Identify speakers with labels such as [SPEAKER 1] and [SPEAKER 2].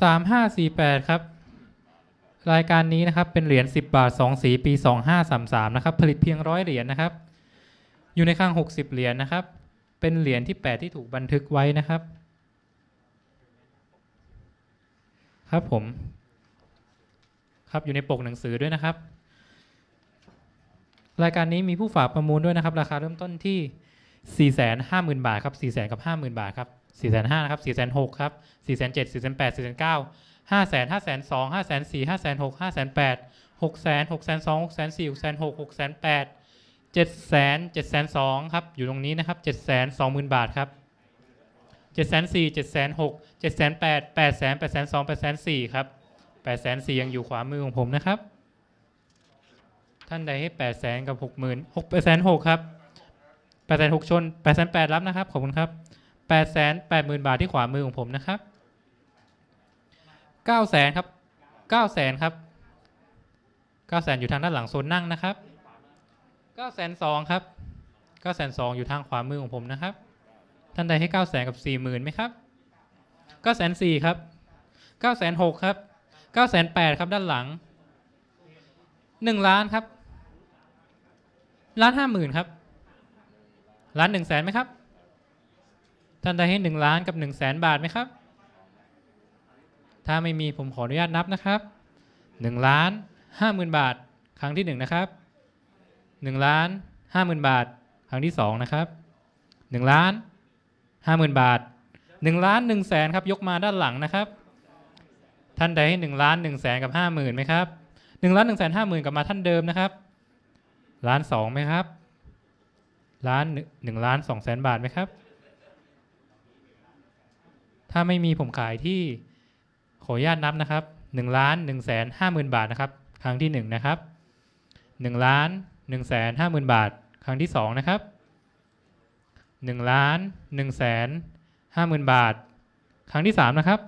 [SPEAKER 1] สามห้าสี่แปดครับ รายการนี้นะครับเป็นเหรียญ10 บาท 2 สีปี 2533นะครับผลิตเพียงร้อยเหรียญนะครับ อยู่ในข้าง 60 เหรียญนะครับ เป็นเหรียญที่ 8 ที่ถูกบันทึกไว้นะครับ ครับผมครับอยู่ในปกหนังสือด้วยนะครับ รายการนี้มีผู้ฝากประมูลด้วยนะครับ ราคาเริ่มต้นที่ 450,000 บาทครับ 4 0 0 0 0กับ 50,000 บาทครับ 4 5 0 0 0นะครับ 4 6 0 0ครับ 4 7 0 0 0 408,000 409,000ห้าแสนห้าแสนสองห้าแสนสี่ห้าแสนหกห้าแสนแปดหกแสนหกแสนสองหกแสนสี่หกแสนหกหกแสนแปดเจ็ดแสนเจ็ดแสนสองครับ อยู่ตรงนี้นะครับเจ็ดแสนสองหมื่นบาทครับเจ็ดแสนสี่เจ็ดแสนหกเจ็ดแสนแปดแปดแสนแปดแสนสองแปดแสนสี่ครับแปดแสนสี่ยังอยู่ขวามือของผมนะครับ ท่านใดให้แปดแสนกับหกหมื่นหกแสนหกครับ แปดแสนหกชนแปดแสนแปดรับนะครับ ขอบคุณครับแปดแสนแปดหมื่นบาทที่ขวามือของผมนะครับเก้าแสนครับเก้าแสนครับเก้าแสนอยู่ทางด้านหลังโซนนั่งนะครับเก้าแสนสองครับเก้าแสนสองอยู่ทางขวามือของผมนะครับ ท่านใดให้เก้าแสนกับสี่หมื่นไหมครับเก้าแสนสี่ครับเก้าแสนหกครับเก้าแสนแปดครับด้านหลังหนึ่งล้านครับล้านห้าหมื่นครับ ล้านหนึ่งแสนไหมครับ ท่านใดให้หนึ่งล้านกับหนึ่งแสนบาทไหมครับ ถ้าไม่มีผมขออนุญาตนับนะครับ1ล้าน50,000บาท ครั้งที่1นะครับ1ล้าน50,000บาท ครั้งที่2นะครับ1ล้าน50,000บาท1ล้าน1แสนครับยกมาด้านหลังนะครับ ท่านใดให้1ล้าน1แสนกับ50,000ไหมครับ1ล้าน1แสน50,000กลับมาท่านเดิมนะครับล้าน2ไหมครับ ล้าน1ล้าน2แสนบาทไหมครับ ถ้าไม่มีผมขายที่ขออนุญาตนับนะครับ1ล้าน1แสน50,000บาทนะครับ ครั้งที่1นะครับ1ล้าน1แสน50,000บาท ครั้งที่2นะครับ1ล้าน1แสน50,000บาท ครั้งที่3นะครับ